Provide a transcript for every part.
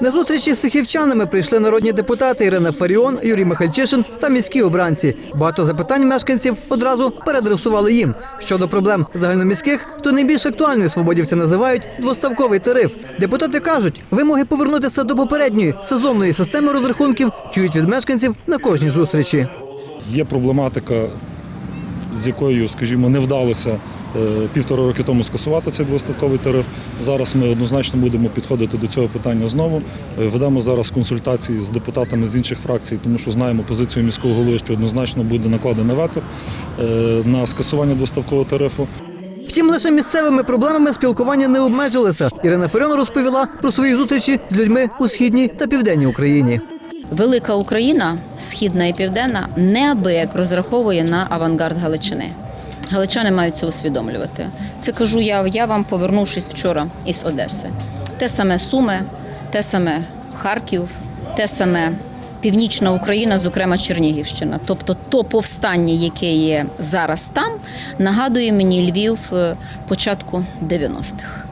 На зустрічі з сихівчанами прийшли народні депутати Ірина Фаріон, Юрій Михальчишин та міські обранці. Багато запитань мешканців одразу переадресували їм. Щодо проблем загальноміських, то найбільш актуальною свободівці називають двоставковий тариф. Депутати кажуть, вимоги повернутися до попередньої сезонної системи розрахунків чують від мешканців на кожній зустрічі. Є проблематика, з якою, скажімо, не вдалося півтора роки тому скасувати цей двоставковий тариф. Зараз ми однозначно будемо підходити до цього питання знову. Е, Ведемо зараз консультації з депутатами з інших фракцій, тому що знаємо позицію міського голови, що однозначно буде накладене вето е, на скасування двоставкового тарифу. Втім, лише місцевими проблемами спілкування не обмежилися. Ірина Фаріон розповіла про свої зустрічі з людьми у східній та південній Україні. Велика Україна, східна і південна, неабияк розраховує на авангард Галичини. Галичани мають це усвідомлювати. Це кажу я, я вам, повернувшись вчора із Одеси. Те саме Суми, те саме Харків, те саме Північна Україна, зокрема Чернігівщина. Тобто то повстання, яке є зараз там, нагадує мені Львів е, початку 90-х.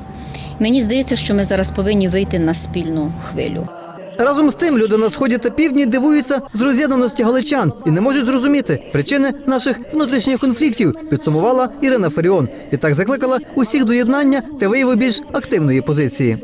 Мені здається, що ми зараз повинні вийти на спільну хвилю. Разом з тим, люди на сході та півдні дивуються з роз'єднаності галичан і не можуть зрозуміти причини наших внутрішніх конфліктів. Підсумувала Ірина Фаріон. І так закликала усіх до єднання та вияву більш активної позиції.